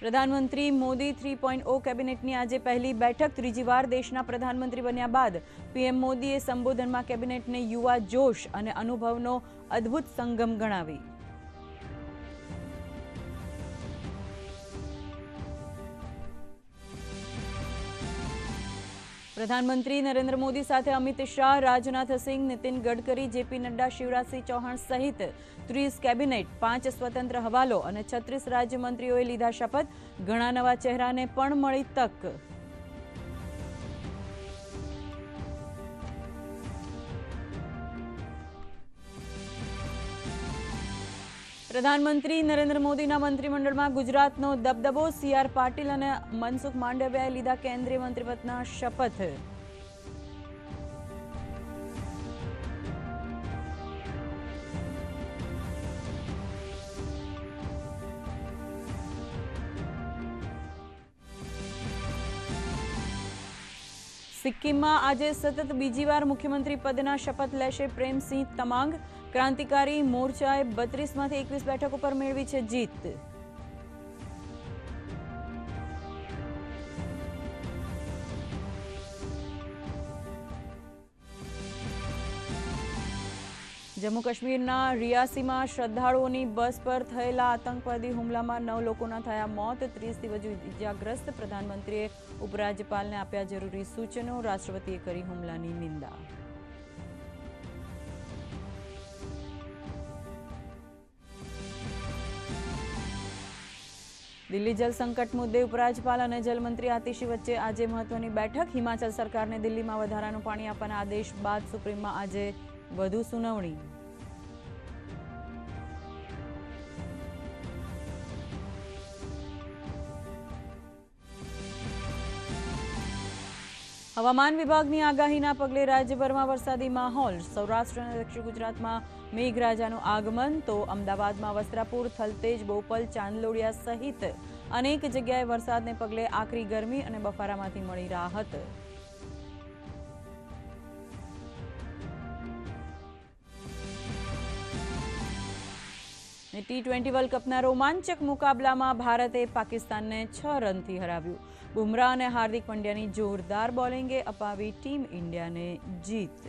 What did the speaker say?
પ્રધાનમંત્રી Modi three point ઓ કેબિનેટની આજે પહેલી બેઠક, ત્રીજી વાર દેશના પ્રધાનમંત્રી બન્યા બાદ પીએમ મોદીએ સંબોધનમાં કેબિનેટને યુવા જોશ અને અનુભવનો અદ્ભુત સંગમ ગણાવી. પ્રધાનમંત્રી નરેન્દ્ર મોદી સાથે અમિત શાહ, રાજનાથ સિંહ, નીતિન ગડકરી, જેપી નડ્ડા, શિવરાજસિંહ ચૌહાણ સહિત ત્રીસ કેબિનેટ, પાંચ સ્વતંત્ર હવાલો અને છત્રીસ રાજ્યમંત્રીઓએ લીધા શપથ. ઘણા નવા ચહેરાને પણ મળી તક. પ્રધાનમંત્રી નરેન્દ્ર મોદીના મંત્રીમંડળમાં ગુજરાતનો દબદબો સી આર પાટીલ અને મનસુખ માંડવિયાએ લીધા કેન્દ્રીય મંત્રીપદના શપથ. સિક્કિમમાં આજે સતત બીજી વાર મુખ્યમંત્રી પદના શપથ લેશે પ્રેમસિંહ તમાંગ. ક્રાંતિકારી મોરચાએ બત્રીસમાંથી એકવીસ બેઠકો પર મેળવી છે જીત. જમ્મુ કાશ્મીરના રિયાસીમાં શ્રદ્ધાળુઓની બસ પર થયેલા આતંકવાદી હુમલામાં નવ લોકોના થયા મોત ત્રીસથી વધુ ઇજાગ્રસ્ત પ્રધાનમંત્રીએ ઉપરાજ્યપાલને આપ્યા જરૂરી સૂચનો, રાષ્ટ્રપતિએ કરી હુમલાની નિંદા. દિલ્હી જલ સંકટ મુદ્દે ઉપરાજ્યપાલ અને જલમંત્રી આતિશી વચ્ચે આજે મહત્વની બેઠક. હિમાચલ સરકારને દિલ્હીમાં વધારાનું પાણી આપવાના આદેશ બાદ સુપ્રીમમાં આજે વધુ સુનાવણી. હવામાન વિભાગની આગાહીના પગલે રાજ્યભરમાં વરસાદી માહોલ. સૌરાષ્ટ્ર અને દક્ષિણ ગુજરાતમાં મેઘરાજાનું આગમન તો અમદાવાદમાં વસ્ત્રાપુર, થલતેજ, બોપલ, ચાંદલોડિયા સહિત અનેક જગ્યાએ વરસાદને પગલે આકરી ગરમી અને બફારામાંથી મળી રાહત. ટી ટ્વેન્ટી વર્લ્ડ કપના રોમાંચક મુકાબલામાં ભારતે પાકિસ્તાનને છ રનથી હરાવ્યું. બુમરાહ અને હાર્દિક પંડ્યાની જોરદાર બોલિંગે અપાવી ટીમ ઇન્ડિયાને જીત.